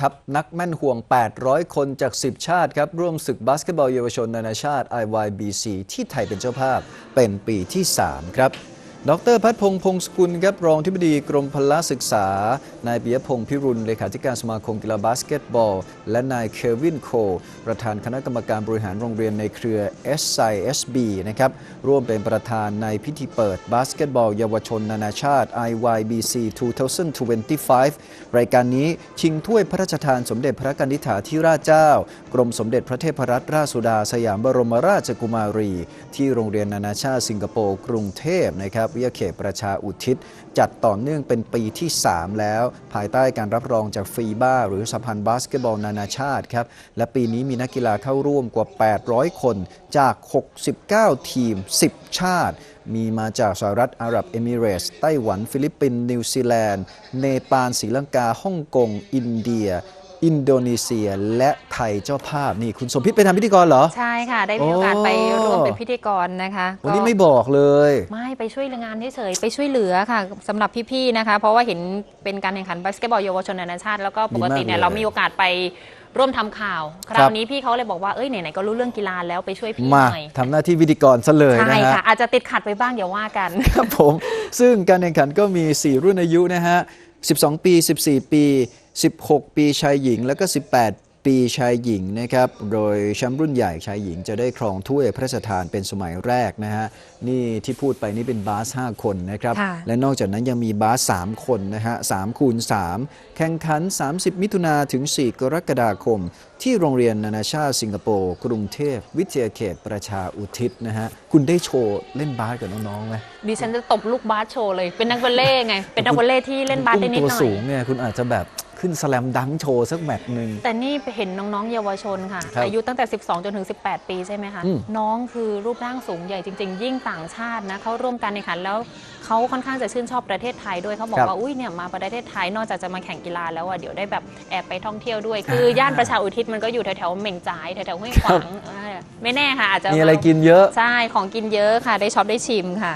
ทัพนักแม่นห่วง 800 คนจาก 10 ชาติครับ ร่วมศึกบาสเกตบอลเยาวชนนานาชาติ IYBC ที่ไทยเป็นเจ้าภาพเป็นปีที่ 3 ครับ ดรพัฒพงษ์พงศกุลครับรองที่ปดีกรมพละศึกษา นายปิยพงษ์พิรุณเลขาธิการสมาคมกีฬาบาสเกตบอล และนายเควินโค ประธานคณะกรรมการบริหารโรงเรียนในเครือ SISB นะครับร่วมเป็นประธานในพิธีเปิดบาสเกตบอล เยาวชนนานาชาติ IYBC 2025 รายการนี้ชิงถ้วยพระราชทานสมเด็จพระกนิษฐาธิราชเจ้า กรมสมเด็จพระเทพรัตนราชสุดาสยามบรมราชกุมารี ที่โรงเรียนนานาชาติสิงคโปร์กรุงเทพนะครับวิทยาเขตประชาอุทิศ จัดต่อเนื่องเป็นปีที่ 3 แล้ว ภายใต้การรับรองจากฟีบ้าหรือสหพันธ์บาสเกตบอลนานาชาติครับ และปีนี้มีนักกีฬาเข้าร่วมกว่า 800 คนจาก 69 ทีม 10 ชาติ มีมาจากสหรัฐอาหรับเอมิเรตส์ไต้หวัน ฟิลิปปินส์นิวซีแลนด์ เนปาลศรีลังกาฮ่องกง อินเดีย อินโดนีเซียและไทยเจ้าภาพนี่คุณสมพิษไปทำพิธีกรเหรอ ใช่ค่ะ ได้มีโอกาสโอ้ไปร่วมเป็นพิธีกรนะคะวันนี้ก็ไม่บอกเลย ไม่ไปช่วยงานเฉยๆไปช่วยเหลือค่ะสำหรับพี่ๆนะคะ เพราะว่าเห็นเป็นการแข่งขันบาสเกตบอลเยาวชนนานาชาติ แล้วก็ปกติเนี่ยดีมากเลยเรามีโอกาสไปร่วมทำข่าว คราวนี้พี่เขาเลยบอกว่า เอ้ยไหนๆก็รู้เรื่องกีฬาแล้วไปช่วยพี่หมาน่อยทำหน้าที่พิธีกรซะเลยใช่นะฮะค่ะอาจจะติดขัดไปบ้างเดี๋ยวว่ากัน ครับผม ซึ่งการแข่งขันก็มี 4 รุ่นอายุนะฮะ 12 ปี 14 ปี 16 ปีชายหญิง แล้วก็ 18 ปีชายหญิงนะครับ โดยแชมป์รุ่นใหญ่ชายหญิงจะได้ครองถ้วยพระราชทานเป็นสมัยแรกนะฮะ นี่ที่พูดไปนี่เป็นบาส 5 คนนะครับค่ะและนอกจากนั้นยังมีบาส 3 คนนะฮะ3คูณ 3 แข่งขัน 30 มิถุนาถึง 4 กรกฎาคม ที่โรงเรียนนานาชาติสิงคโปร์ กรุงเทพ วิทยาเขตประชาอุทิศนะฮะ คุณได้โชว์เล่นบาสกับน้องๆไหมดิฉันจะตบลูกบาสโชว์เลย เป็นนักวอลเล่ไง เป็นนักวอลเล่ที่เล่นบาสได้นิดตัวหน่อสูยงเนี่ยคุณอาจจะแบบ ขึ้นสแลมดังก์โชว์สักแมตช์หนึ่ง แต่นี่ไปเห็นน้องๆเยาวชนค่ะ ครับอายุตั้งแต่ 12 จนถึง 18 ปีใช่ไหมคะ อืม น้องคือรูปร่างสูงใหญ่จริง ๆ ยิ่งต่างชาตินะเขาร่วมการแข่งขันแล้วเขาค่อนข้างจะชื่นชอบประเทศไทยด้วยเขาบอกว่าอุ้ยเนี่ยมาประเทศไทยนอกจากจะมาแข่งกีฬาแล้วอะเดี๋ยวได้แบบแอบไปท่องเที่ยวด้วย คือย่านประชาอุทิศมันก็อยู่แถวๆเหม่งจ่ายแถวๆห้วยขวางเออไม่แน่ค่ะอาจจะมีอะไรกินเยอะ ใช่ของกินเยอะค่ะ ได้ช็อปได้ชิมค่ะ